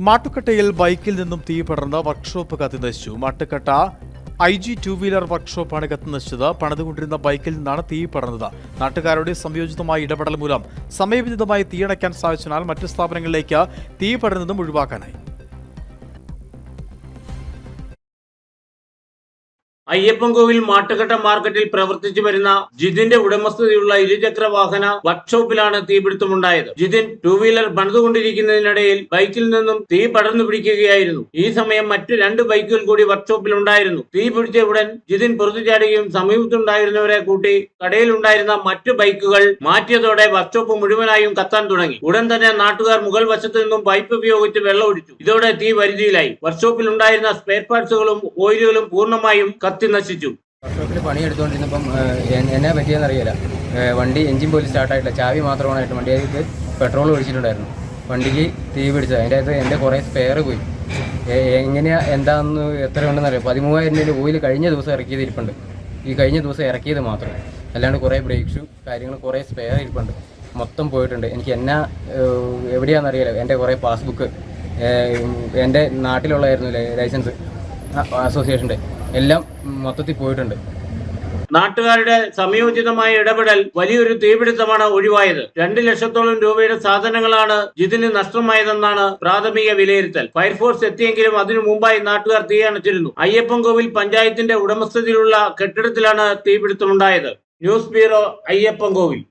മാട്ടുക്കട്ടയിൽ ബൈക്കിൽ നിന്നും തീ പടർന്ന് workshop കത്തിനശിച്ചു Mattukatta I G two wheeler വർക്ക്ഷോപ്പാണ് കത്തിനശിച്ചത് പണിതുകൊണ്ടിരുന്ന ബൈക്കിൽ നിന്നാണ് തീ പടർന്നത്. നാട്ടുകാരുടെ സംയോജിതമായ ഇടപെടൽ മൂലം സമയബന്ധിതമായി തീയണയ്ക്കാൻ സാധിച്ചതിനാൽ മറ്റു സ്ഥാപനങ്ങളിലേക്ക് തീ പടരുന്നതും ഒഴിവാക്കാനായി. അയ്യപ്പൻകോവിൽ മാട്ടുകട്ട മാർക്കറ്റിൽ പ്രവർത്തിച്ചു വരുന്ന ജിതിന്റെ ഉടമസ്ഥതയുള്ള ഇരുചക്ര വാഹന വർക്ക്ഷോപ്പിലാണ് തീപിടുത്തമുണ്ടായത്. ജിതിൻ ടൂ വീലർ പണിതുകൊണ്ടിരിക്കുന്നതിനിടയിൽ ബൈക്കിൽ നിന്നും തീ പടർന്നു പിടിക്കുകയായിരുന്നു. ഈ സമയം മറ്റു രണ്ട് ബൈക്കുകൾ കൂടി വർക്ക്ഷോപ്പിൽ ഉണ്ടായിരുന്നു തീ പിടിച്ച ഉടൻ ജിതിൻ പുറത്തു ചാടുകയും സമീപത്തുണ്ടായിരുന്നവരെ കൂട്ടി കടയിലുണ്ടായിരുന്ന മറ്റു ബൈക്കുകൾ മാറ്റിയതോടെ വർക്ക്ഷോപ്പ് മുഴുവനായും കത്താൻ തുടങ്ങി. ഉടൻ തന്നെ നാട്ടുകാർ മുകൾ വശത്തു നിന്നും പൈപ്പ് ഉപയോഗിച്ച് വെള്ളമൊഴിച്ചു. ഇതോടെ തീ വരുതിയിലായി വർക്ക്ഷോപ്പിൽ ഉണ്ടായിരുന്ന സ്പെയർ പാർട്സുകളും ഓയിലുകളും പൂർണമായും കത്തി നശിച്ചു. വർക്ക്ഷോപ്പിൽ പണിയെടുത്തുകൊണ്ടിരുന്നപ്പം എന്നാ പറ്റിയെന്ന് അറിയില്ല. വണ്ടി എഞ്ചിൻ പോലും സ്റ്റാർട്ടായിട്ടില്ല. ചാവി വണ്ടി അതിൽ പെട്രോൾ ഒഴിച്ചിട്ടുണ്ടായിരുന്നു. വണ്ടിക്ക് തീ പിടിച്ചത്. അതിന്റെ അകത്ത് എന്റെ കുറേ സ്പെയർ പോയി. എങ്ങനെയാ എന്താണെന്ന് എത്ര ഉണ്ടെന്ന് അറിയാം പതിമൂവായിരം രൂപ ഓയിൽ കഴിഞ്ഞ ദിവസം ഇറക്കിയത് ഇരിപ്പുണ്ട് ഈ കഴിഞ്ഞ ദിവസം ഇറക്കിയത് മാത്രം. അല്ലാണ്ട് കുറേ ബ്രേക്ക് ഷൂ കാര്യങ്ങൾ കുറേ സ്പെയർ ഇരിപ്പുണ്ട്. മൊത്തം പോയിട്ടുണ്ട്. എനിക്ക് എന്നാ എവിടെയാണെന്ന് അറിയില്ല. എന്റെ കുറേ പാസ്ബുക്ക് എന്റെ നാട്ടിലുള്ളതായിരുന്നു ലൈസൻസ് അസോസിയേഷന്റെ എല്ലാം മൊത്തത്തിൽ പോയിട്ടുണ്ട്. നാട്ടുകാരുടെ സമയോചിതമായ ഇടപെടൽ വലിയൊരു തീപിടുത്തമാണ് ഒഴിവായത്. രണ്ട് ലക്ഷത്തോളം രൂപയുടെ സാധനങ്ങളാണ് ജിതിന് നഷ്ടമായതെന്നാണ് പ്രാഥമിക വിലയിരുത്തൽ. ഫയർഫോഴ്സ് എത്തിയെങ്കിലും അതിനു മുമ്പായി നാട്ടുകാർ തീ അണച്ചിരുന്നു. അയ്യപ്പൻകോവിൽ പഞ്ചായത്തിന്റെ ഉടമസ്ഥതയിലുള്ള കെട്ടിടത്തിലാണ് തീപിടുത്തമുണ്ടായത്. News bureau Ayyappankovil.